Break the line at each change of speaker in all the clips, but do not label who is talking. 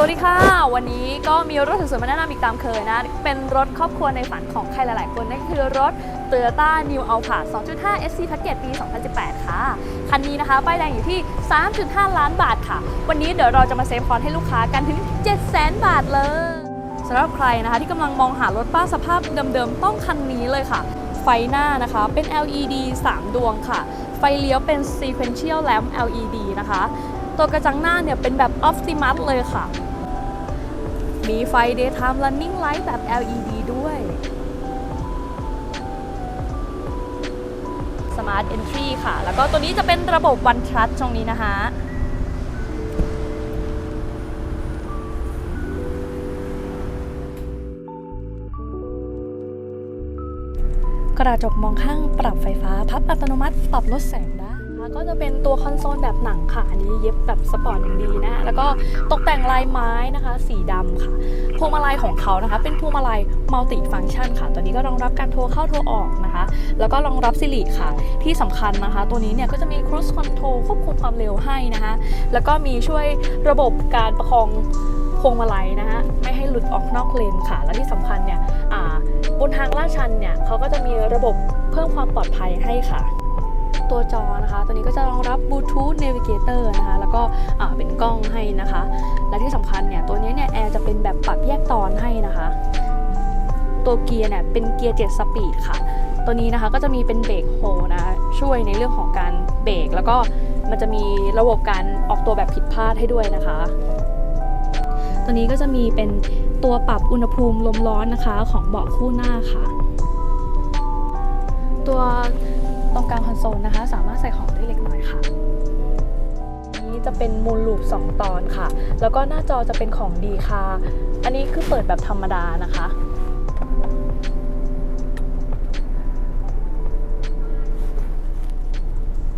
สวัสดีค่ะ วันนี้ก็มีรถสวยๆมาแนะนำอีกตามเคยนะ เป็นรถครอบครัวในฝันของใครหลายๆคน นั่นคือรถ Toyota New Alphard 2.5 SC Package ปี 2018 ค่ะ คันนี้นะคะ ป้ายแดงอยู่ที่ 3.5 ล้านบาทค่ะ วันนี้เดี๋ยวเราจะมาเซฟคอนให้ลูกค้ากันถึง 700,000 บาทเลยสำหรับใครนะคะที่กำลังมองหารถบ้าสภาพเดิมๆ ต้องคันนี้เลยค่ะ ไฟหน้านะคะเป็น LED 3 ดวงค่ะ ไฟเลี้ยวเป็น Sequential Lamp LED นะคะ ตัวกระจังหน้าเนี่ยเป็นแบบ Optimus เลยค่ะ มีไฟ Daytime Running Light แบบ LED ด้วย Smart Entry ค่ะ แล้วก็ตัวนี้จะเป็นระบบ One Trust ตรงนี้นะคะกระจกมองข้างปรับไฟฟ้า พับอัตโนมัติ ปรับลดแสงได้ ก็จะเป็นตัวคอนโซลแบบหนังค่ะอันนี้เย็บแบบสปอร์ตอย่างดีนะ แล้วก็ตกแต่งลายไม้นะคะ สีดำค่ะพวงมาลัยของเขานะคะ เป็นพวงมาลัยมัลติฟัง c t ชันค่ะ ตัวนี้ก็รองรับการโทรเข้าโทรออกนะคะ แล้วก็รองรับสิริค่ะ ที่สำคัญนะคะ ตัวนี้เนี่ยก็จะมี cruise control ควบคุมความเร็วให้นะคะ แล้วก็มีช่วยระบบการประคองพวงมาลัยนะคะไม่ให้หลุดออกนอกเลนค่ะ และที่สำคัญเนี่ยบนทางลาดชันเนี่ยเขาก็จะมีระบบเพิ่มความปลอดภัยให้ค่ะ ตัวจอนะคะ ตัวนี้ก็จะรองรับ Bluetooth Navigator นะคะ แล้วก็เป็นกล้องให้นะคะ และที่สำคัญเนี่ย ตัวนี้เนี่ยแอร์จะเป็นแบบปรับแยกตอนให้นะคะ ตัวเกียร์เนี่ยเป็นเกียร์7สปีดค่ะ ตัวนี้นะคะก็จะมีเป็นเบรกโฮนะช่วยในเรื่องของการเบรกแล้วก็มันจะมีระบบการออกตัวแบบผิดพลาดให้ด้วยนะคะ ตัวนี้ก็จะมีเป็นตัวปรับอุณหภูมิลมร้อนนะคะของเบาะคู่หน้าค่ะ ตัว ตรงกลางคอนโซลนะคะ สามารถใส่ของได้เล็กน้อยค่ะนี้จะเป็นมูลลูป 2 ตอนค่ะ แล้วก็หน้าจอจะเป็นของดีค่ะ อันนี้คือเปิดแบบธรรมดานะคะ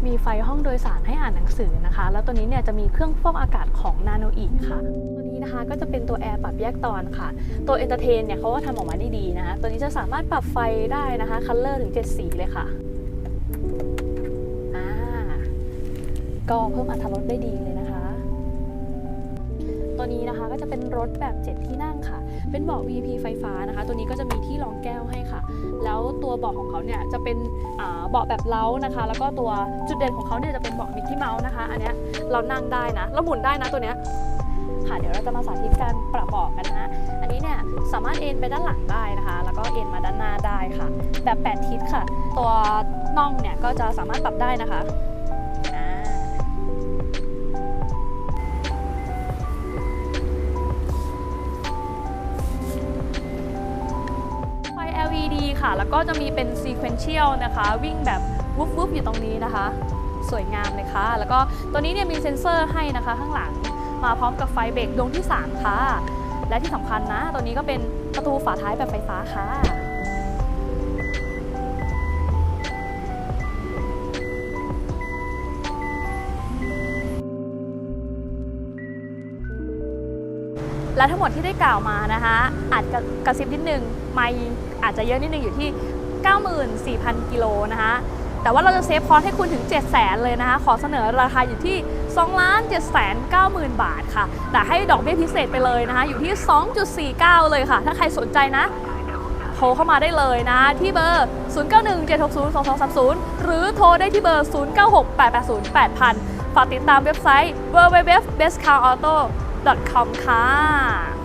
มีไฟห้องโดยสารให้อ่านหนังสือนะคะ แล้วตัวนี้เนี่ยจะมีเครื่องฟอกอากาศของนาโนอีค่ะ ตัวนี้นะคะก็จะเป็นตัวแอร์ปรับแยกตอนค่ะ ตัวเอนเตอร์เทนเนี่ยเขาก็ทำออกมาได้ดีนะคะ ตัวนี้จะสามารถปรับไฟได้นะคะ คัลเลอร์ถึง 7 สีเลยค่ะ ก็เพิ่มอรรถรสได้ดีเลยนะคะ ตัวนี้นะคะก็จะเป็นรถแบบ 7 ที่นั่งค่ะ เป็นเบาะ VP ไฟฟ้านะคะ ตัวนี้ก็จะมีที่รองแก้วให้ค่ะ แล้วตัวเบาะของเขาเนี่ยจะเป็นเบาะแบบเล้านะคะ แล้วก็ตัวจุดเด่นของเขาเนี่ยจะเป็นเบาะมิกกี้เมาส์นะคะ อันเนี้ยเรานั่งได้นะแล้วหมุนได้นะตัวเนี้ยค่ะเดี๋ยวเราจะมาสาธิตการปรับเบาะกันนะอันนี้เนี่ยสามารถเอ็นไปด้านหลังได้นะคะ แล้วก็เอ็นมาด้านหน้าได้ค่ะ แบบ 8 ทิศค่ะ ตัวน่องเนี่ยก็จะสามารถปรับได้นะคะ ค่ะ แล้วก็จะมีเป็นซีเควนเชียลนะคะ วิ่งแบบวุบวุบอยู่ตรงนี้นะคะ สวยงามเลยค่ะ แล้วก็ตัวนี้เนี่ยมีเซ็นเซอร์ให้นะคะข้างหลังมาพร้อมกับไฟเบรกดวงที่ 3 ค่ะ และที่สำคัญนะ ตัวนี้ก็เป็นประตูฝาท้ายแบบไฟฟ้าค่ะ และทั้งหมดที่ได้กล่าวมานะคะอาจกระซิบนิดนึงไม่อาจจะเยอะนิดนึงอยู่ที่ 94,000 กิโลนะคะแต่ว่าเราจะเซฟคอร์สให้คุณถึง 7 0 0 0 0เลยนะคะ ขอเสนอราคาอยู่ที่ 2 7 9 0 0 0 0 บาทค่ะ แต่ให้ดอกเบี้ยพิเศษไปเลยนะคะ อยู่ที่ 2.49 เลยค่ะ ถ้าใครสนใจนะ โทรเข้ามาได้เลยนะ ที่เบอร์ 0917602230 หรือโทรได้ที่เบอร์ 0968808000 ฝากติดตามเว็บไซต์ www.bestcarauto www.bestcarauto.com ค่ะ